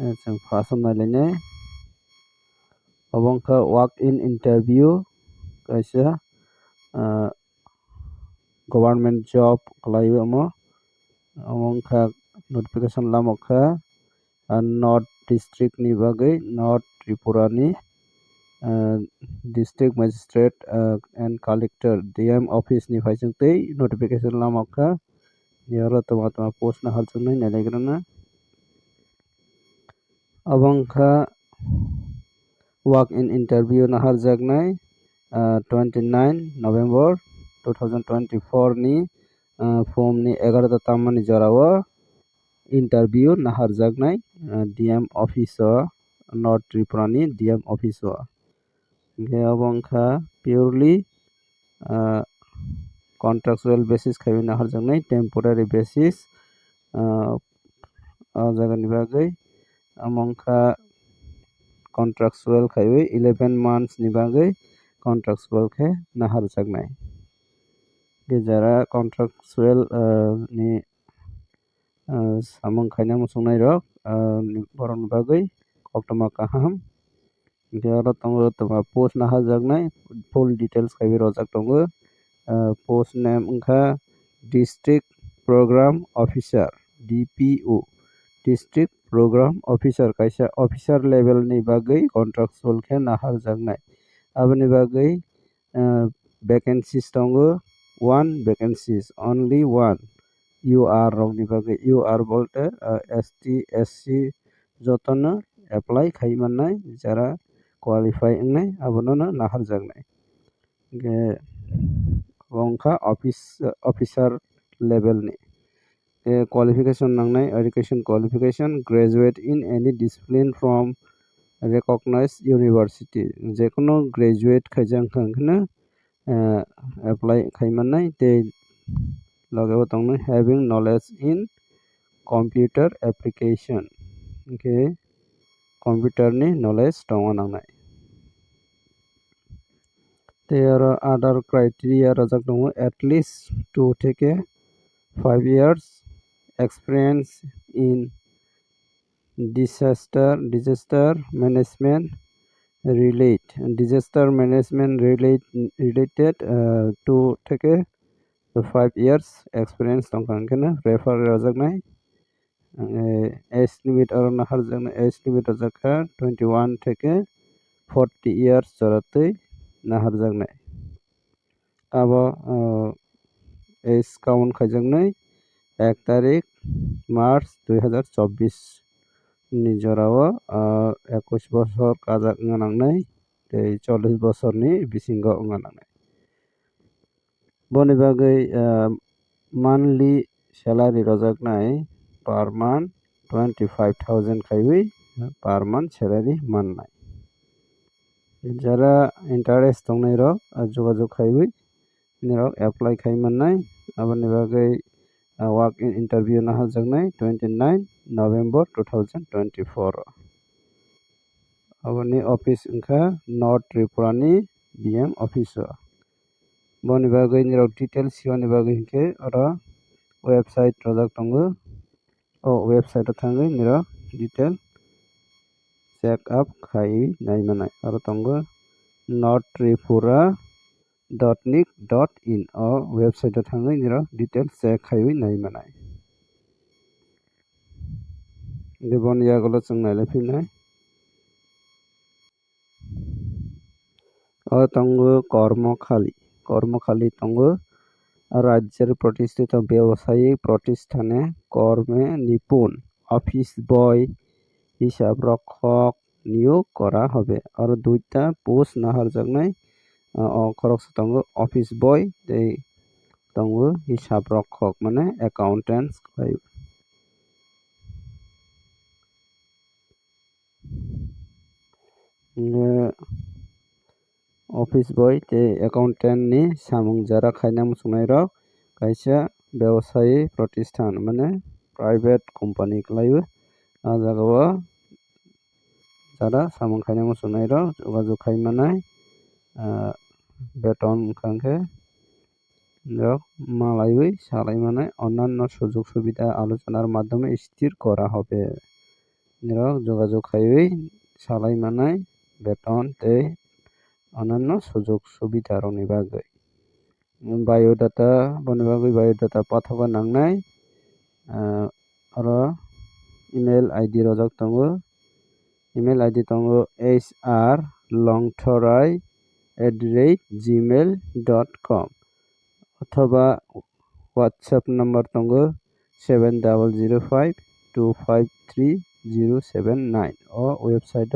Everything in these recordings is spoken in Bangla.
जों फार्स्ट नायलायने अबंखा वाक इन इंटरव्यू कैसे गवर्नमेंट जॉब खलायो अमो अबंखा नोटिफिकेशन लामोखा नर्थ डिस्ट्रिक्ट नि बागै नर्थ त्रिपुरा नि district magistrate and collector DM office नि फाइजों तै नोटिफिकेशन लामोखा यार तमा तमा पोस्ट ना हरजों नायलायग्रोना Abanka walk-in interview Nahar Jagnai, uh, 29 November 2024 ni uh, form ni 11 tamani jarawa interview Nahar Jagnai uh, DM officer not Tripurani DM officer. Abanka purely uh, contractual basis খাবি নাহার জন্য টেম্পোরারি বেসিস জায়গা নিবাগৈ amongka contractual khaiwi 11 months ni bagai contractual khe nahar chagnai ge jara contractual ni samong khaina musungnai rok boron bagai koktoma kaham ge aro tongo toma post nahar jagnai full details khaiwi rojak tongo post name wngkha district program officer DPO district programme officer खायसे ऑफिसर लेभेलनि बागै कन्ट्राक्चुवेलखे नाहरजानाय आबादनि बागै भेकेन्सिस दङ वान भेकेन्सिस अनलि वान इउआर रंनि बागै इउआर बोलते एसटि एससि जतनो एप्लाइ खालामनाय जारा क्वालिफाइ ओंनाय आबादनो नाहरजानाय बंखा ऑफिस ऑफिसर लेभेलनि qualification nang nai education qualification graduate in any discipline from recognized university যে কোনো graduate খাইজাং খাংখনে apply খাইমানাই তে লগেব তংনো having knowledge in computer application okay computer ni knowledge tongo nangnai তে আরো আদার ক্রাইটেরিয়া রাজাক দङ at least 2 থেকে 5 years experience in disaster disaster management relate disaster management relate related uh, to থেকে ফাইভ ইয়ার্স এক্সপিরিয়েন্স দंखान কেনে রেফার রাজাকনাই এজ লিমিট আর নাহার জন্য এজ লিমিট রাজাকা 21 থেকে 40 ইয়ার্স জরাতে নাহার জাগনাই আবার এজ কাউন্ট খাইজাকনাই এক তারিখ মার্চ দুই হাজার চব্বিশ নিজরাও একুশ বছর কাজা নাই এই চল্লিশ বছর বছরনি বিসিঙ্গ গানাংনাই বনিবাগৈ মান্থলি স্যালারি নাই per month twenty five thousand খাইবি পার মান্থ স্যালারি মান নাই যারা ইন্টারেস্ট দংনাই রক যোগাযোগ খাইবি এপ্লাই অ্যাপ্লাই খাই মাননাই আবার নিবাগৈ वर्क इंटरव्यू ना जगने twenty nine November two thousand twenty four अब office north Tripura DM office बनी बागे निर डिटेल्स बनी बागे हिंके और वेबसाइट रजक टंगे ओ वेबसाइट थांगे निर डिटेल चेक अप खाई नहीं मनाई और टंगे north Tripura dot nic dot in uh website थांगै निर डिटेल चेक खायो नाय मानाय দেবন ইয়াগুলো চং নাইলে ফিনাই ও তঙ্গ কর্মখালী কর্মখালী তঙ্গ রাজ্যের প্রতিষ্ঠিত ব্যবসায়িক প্রতিষ্ঠানে কর্মে নিপুণ অফিস বয় হিসাব রক্ষক নিয়োগ করা হবে আর দুইটা পোস্ট নাহার জন্যই করকসতঙ্গ অফিস বয় এই তঙ্গ হিসাব রক্ষক মানে অ্যাকাউন্ট্যান্টস হয় অফিস বয় তে অ্যাকাউন্ট্যান্টনি সামুং যারা খাইনা মুসুনাই রক কাইসা ব্যবসায়ী প্রতিষ্ঠান মানে প্রাইভেট কোম্পানি খাইবে আর জাগাবা যারা সামুং খাইনা মুসুনাই রক যোগাযোগ খাইমানায় বেতন খাঙ্কে মালায়ুই সালাইমানে অন্যান্য সুযোগ সুবিধা আলোচনার মাধ্যমে স্থির করা হবে যোগাযোগ হাইওয়ে সালাইমানায় বেতন তে অন্যান্য সুযোগ সুবিধার অনিবাগৈ বায়ুদাতা বনিবাগৈ বায়ুদাতা পাঠাবা নাংনাই আরো ইমেল আইডি রজক তঙ্গ ইমেল আইডি তঙ্গ H R Longtharai at the rate Gmail dot com অথবা হোয়াটসঅ্যাপ নম্বর তঙ্গ seven double zero five two five three zero seven nine uh website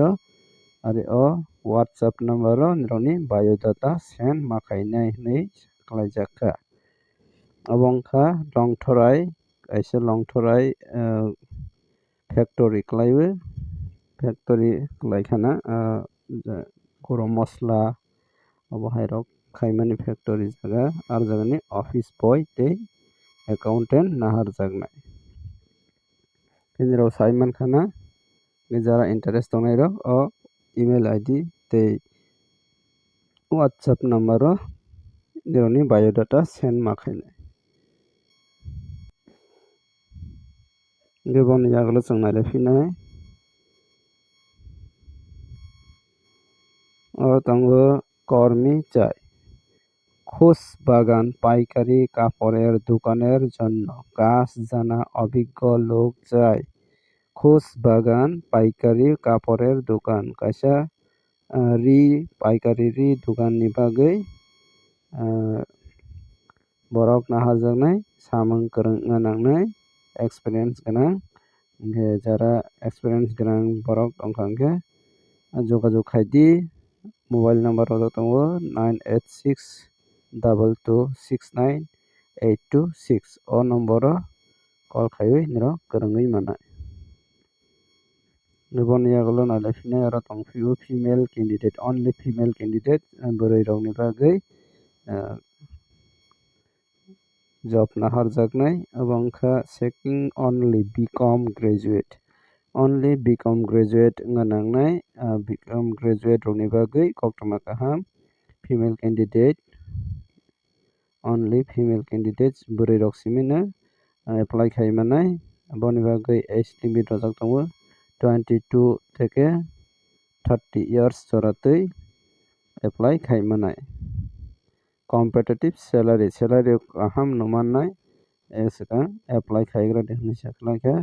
আরে অ হোয়াটসঅ্যাপ নম্বর রনি বায়োডাটা সেন মাখাইনাই খালাইজাকা অবংখা লংথরাই আইসে লংথরাই ফ্যাক্টরি খালাইবে ফ্যাক্টরি খালাইখানা গরম মশলা अब हायरक खैमानी फैक्टरी जगह और जगह ऑफिस बॉय ते अकाउंटेंट नहर जगना गेजेराव साइमान खाना गेजेरा इंटरेस्ट दंनाय रक अ इमेल आईडी ते व्हाट्सएप नंबर जेरनि बायोडाटा सेंड माखायनाय गोबांनि आगोलाव जों नायलायफिननाय और तंग কর্মী চাই খোস বাগান পাইকারি কাপড়ের দোকানের জন্য কাজ জানা অভিজ্ঞ লোক চাই খোস বাগান পাইকারি কাপড়ের দোকান কাঁসা রি পাইকারি রি দোকাननि बागै बरक नाहाजोंनाय सामों गोरों गोनांनाय एक्सपिरियेन्स गोनां যারা এক্সপিরিয়েন্স গোনাং বরক অঙ্কাঙ্কে যোগাযোগ খাইদি মোবাইল নাম্বার অন্যতম nine eight six double two six nine eight two six ও নম্বর কল খাই নির গরঙ্গই মানায় নিবনিয়াগুলো নাইলাইফিনে আর দংফিও female candidate only female candidate बोरै रावनि बागै জব নাহার জাগনাই এবং checking only BCom graduate only BCom graduate गाननांनाय बिकम ग्रेजुवेट रंनि बागै गौतमा काहाम female candidate only female candidates बुरै रक्सिमिनो एप्लाई खालामनाय बनि बागै एज लिमिट रजाक दङ टुवेन्टी टु থেকে থার্টি ইয়ার্স জরাতেই एप्लाई खालामनाय कम्पिटेटिव सैलरी सैलरी अहम नुमाननाय एसका एप्लाई खायग्रा देहनि साख्लाखा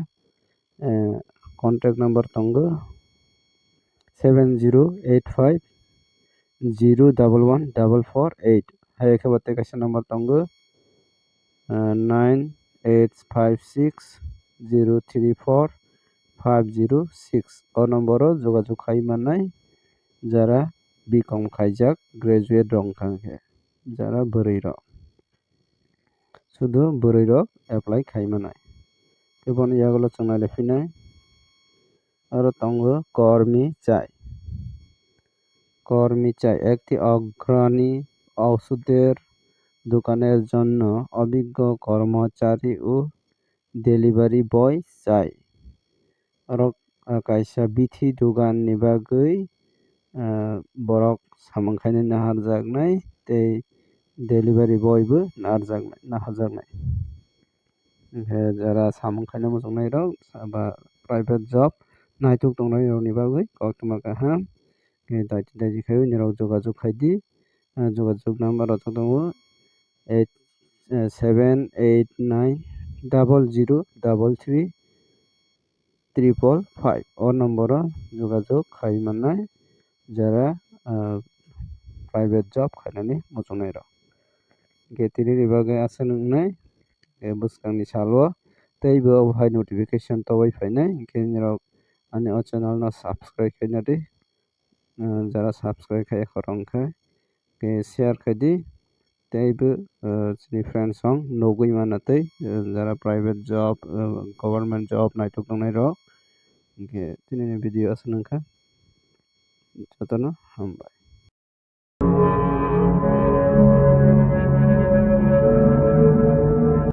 ಕಾಂಟ್ಯಾಕ್ಟ್ ನಂಬರ್ ತಮ್ಮದು seven zero eight five zero double one double four eight ಹಾಗೆ ಬತ್ತೆ ಕಷ್ಟ ನಂಬರ್ ತಮ್ಮದು nine eight five six zero three four five zero six ও নম্বরও যোগাযোগ খাই মানাই যারা বিকম খাইজাক গ্রাজুয়েট রং খাঙ্কে যারা বরৈ রক শুধু বরৈ রক অ্যাপ্লাই খাই মানাই এবং ইয়াগুলো চোনাই লেফিনাই রতঙ্গ কর্মী চাই কর্মী চাই একটি অগ্রণী ওষুধের দোকানের জন্য অভিজ্ঞ কর্মচারী ও ডেলিভারি বয় চাই কাইসা বিথি दुगाननि बागै बरक सामंखायनि नाहरजागनाय दै ডেলিভারি बयबो नारजागनाय नाहरजागनाय ओमफ्राय যারা সামন খাইनो मोजां नायदों बा प्राइभेट जब नाइथोक tongnani rokni bagwi koktwma kaham hwnkhe daita daji khaiwi nirok jogajoग khai di jogajoग number rok tongo eight seven eight nine double zero double three triple five o number o jogajoग khai mannai jara private job khainani mochungnai rok hwnkhe tini bagwi asa nuknai bwskangni sal o teibo obo hai notification tobui fainai hwnkhe nirok. અને આ ચેનલને સબસ્ક્રાઈબ કરી નાખી যারা সাবস্ক্রাইব খায় করং খায় কে শেয়ার খাই দি তাইব ফ্রেন্ড সং নগুই মানাতেই যারা প্রাইভেট জব গভর্নমেন্ট জব নাইটক নাই র কে তিনি ভিডিও আছে নখা যতন হামবাই